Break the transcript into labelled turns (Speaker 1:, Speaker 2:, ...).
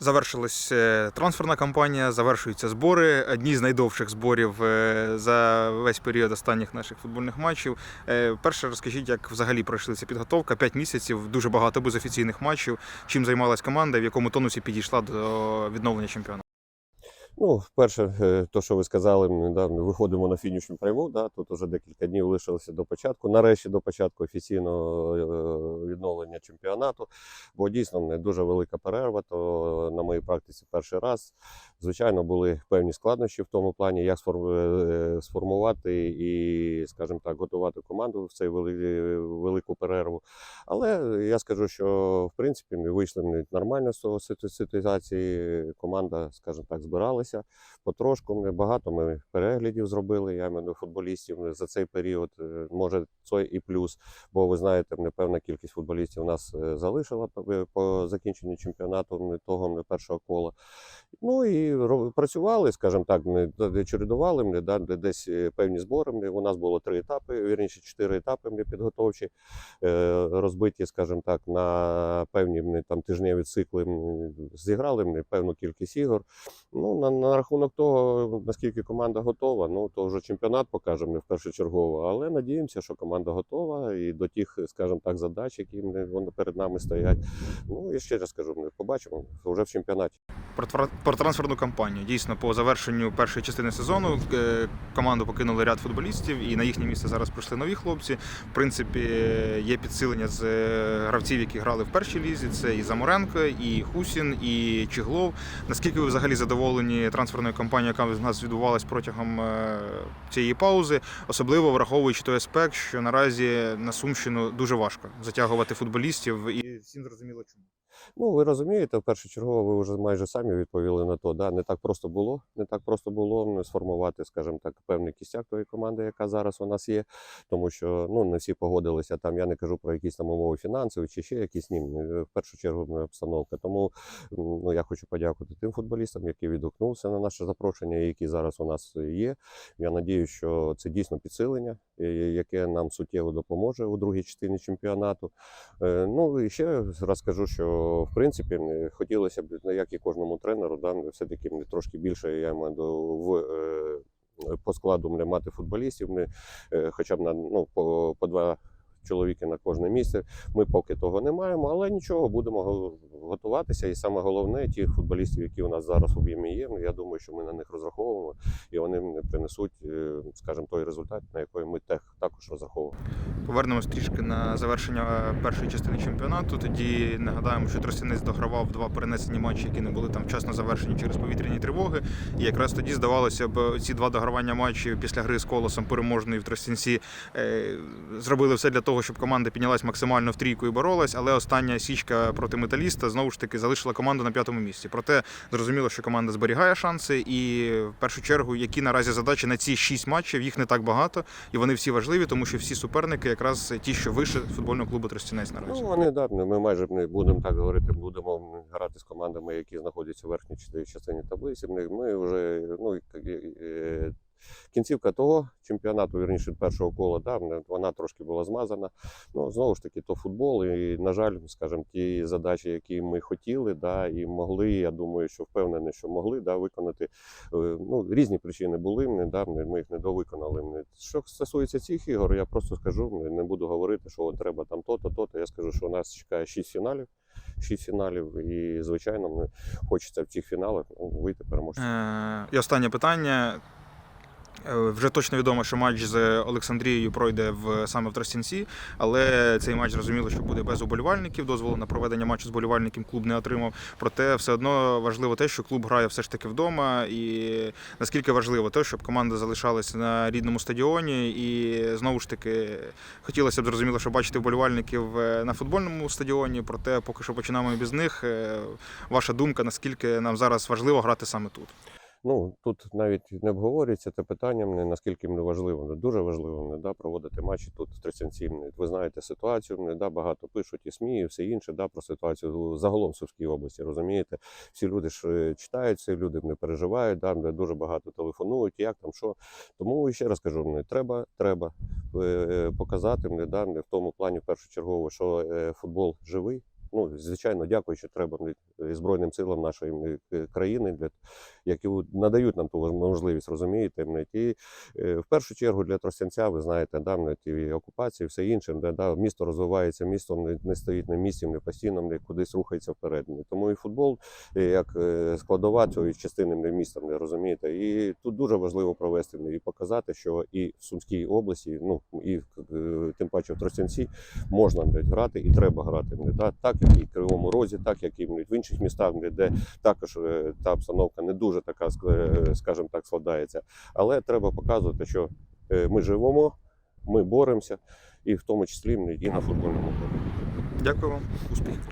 Speaker 1: Завершилась е, трансферна кампанія, завершуються збори. Одні з найдовших зборів е, за весь період останніх наших футбольних матчів. Е, Перше, розкажіть, як взагалі пройшла підготовка. П'ять місяців, дуже багато без офіційних матчів. Чим займалась команда, в якому тонусі підійшла до відновлення чемпіонату?
Speaker 2: Ну, вперше, е, то, що ви сказали, ми да, виходимо на фінішну пряму. Да, тут вже декілька днів лишилося до початку. Нарешті до початку офіційного е, відновлення чемпіонату. Бо дійсно не дуже велика перерва. То на моїй практиці перший раз. Звичайно, були певні складнощі в тому плані, як е, сформувати і, скажімо так, готувати команду в цей велику перерву. Але я скажу, що в принципі ми вийшли нормально з цього ситуації. Команда, скажімо так, збиралася потрошку. Ми багато ми переглядів зробили. Я на футболістів за цей період. е, Може, це і плюс. Бо ви знаєте, певна кількість футболістів у нас е, залишила по- закінченню чемпіонату того першого кола. Ну і ро- працювали, скажімо так, ми чередували ми, да, де десь е, певні збори. Ми- У нас було три етапи, вірніше, чотири етапи ми підготовчі, е, розбиті, скажімо так, на певні ми, там тижневі цикли. Ми зіграли ми певну кількість ігор. Ну, на, на рахунок того, наскільки команда готова, ну то вже чемпіонат покаже ми першочергово. Але надіємося, що команда готова і до тих, скажімо так, задач, які вони перед нами стоять. Ну і ще раз скажу, ми побачимо вже в чемпіонаті.
Speaker 1: Про, тра- кампанію. Дійсно, по завершенню першої частини сезону е, команду покинули ряд футболістів, і на їхнє місце зараз прийшли нові хлопці. В принципі, є підсилення з е, гравців, які грали в першій лізі. Це і Заморенко, і Хусін, і Чиглов. Наскільки ви взагалі задоволені трансферною кампанією, яка в нас відбувалась протягом е, цієї паузи, особливо враховуючи той аспект, що наразі на Сумщину дуже важко затягувати футболістів, і всім зрозуміло чому.
Speaker 2: Ну, ви розумієте, першочергово ви вже майже самі відповіли на то. Да? Не так просто було. Не так просто було м, сформувати, скажімо так, певний кістяк тої команди, яка зараз у нас є. Тому що ну, не всі погодилися. Там я не кажу про якісь там умови фінансові чи ще якісь ні. В першу чергу обстановка. Тому ну, я хочу подякувати тим футболістам, які відгукнулися на наше запрошення, які зараз у нас є. Я надію, що це дійсно підсилення, е, яке нам суттєво допоможе у другій частині чемпіонату. Е, Ну і ще раз скажу, що в принципі хотілося б, ну, як і кожному тренеру, да, все-таки трошки більше я маю в. е, По складу мати футболістів, ми е, хоча б на ну, по, по два чоловіки на кожне місце. Ми поки того не маємо, але нічого, будемо готуватися. І саме головне, ті футболістів, які у нас зараз в об'ємі є, я думаю, що ми на них розраховуємо, і вони принесуть, е, скажімо, той результат, на який ми також розраховуємо.
Speaker 1: Повернемось трішки на завершення першої частини чемпіонату. Тоді нагадаємо, що Тростянець догравав два перенесені матчі, які не були там вчасно завершені через повітряні тривоги. І якраз тоді здавалося б, ці два догравання матчів після гри з колосом переможної в Тростянці е, зробили все для того, щоб команда піднялась максимально в трійку і боролась. Але остання січка проти металіста знову ж таки залишила команду на п'ятому місці. Проте зрозуміло, що команда зберігає шанси, і в першу чергу, які наразі задачі на ці шість матчів, їх не так багато, і вони всі важливі, тому що всі суперники якраз ті, що вище футбольного клубу Тростянець наразі.
Speaker 2: Ну, вони да, ми майже не будемо так говорити, будемо грати з командами, які знаходяться в верхній частині- таблиці. Ми, вже ну, кінцівка того чемпіонату, вірніше першого кола, да, вона- трошки була змазана. Ну, знову ж таки, то футбол, і, на жаль, скажімо, ті задачі, які ми хотіли, да, і могли, я думаю, що впевнений, що могли да, виконати. е, Ну, різні причини були, да, ми їх не довиконали. Ми- Що стосується цих ігор, я просто скажу, не- буду говорити, що треба там то-то, то-то. Я скажу, що у нас чекає шість фіналів. Шість фіналів, і звичайно, хочеться в цих фіналах ну, вийти переможцем.
Speaker 1: Е, І останнє питання. Е, Вже точно відомо, що матч з Олександрією пройде в саме в Тростянці, але цей матч зрозуміло, що буде без уболівальників. Дозволу на проведення матчу з болівальників клуб не отримав. Проте все одно важливо те, що клуб грає все ж таки вдома. І наскільки важливо те, щоб команда залишалась на рідному стадіоні. І знову ж таки хотілося б зрозуміло, що бачити вболівальників е, на футбольному стадіоні. Проте поки що починаємо без них. Е, Ваша думка, наскільки нам зараз важливо грати саме тут?
Speaker 2: Ну тут навіть не обговорюється те питання, мені, наскільки мені важливо, не дуже важливо мені, да, проводити матчі тут. Мені. Ви знаєте ситуацію, мені, да, багато пишуть і СМІ, і все інше да, про ситуацію загалом в Сумській області. Розумієте, всі люди ж е, читають це, люди не переживають, да, мені дуже багато телефонують, як там що. Тому ще раз кажу, мені, треба, треба е, показати мені, да, в тому плані першочергово, що е, футбол живий. Ну, звичайно, дякуючи треба е, Збройним силам нашої е, країни, які надають нам ту можливість, розумієте. блядь. І е, в першу чергу для Тростянця, ви знаєте, да, блядь, і окупації, все інше, де, да, місто розвивається, місто не, не стоїть на місці, не постійно не кудись рухається вперед. Тому і футбол е, як е, складова цієї частини міста, блядь, розумієте. І тут дуже важливо провести і показати, що і в Сумській області, ну і тим паче в Тростянці можна грати і треба грати. блядь, да, так як і в Кривому Розі, так як і в інших містах, де також та обстановка не дуже така, ск- е, скажімо так, складається. Але треба показувати, що е, ми живемо, ми боремося, і в тому числі і на футбольному полі.
Speaker 1: Дякую вам, успіхів.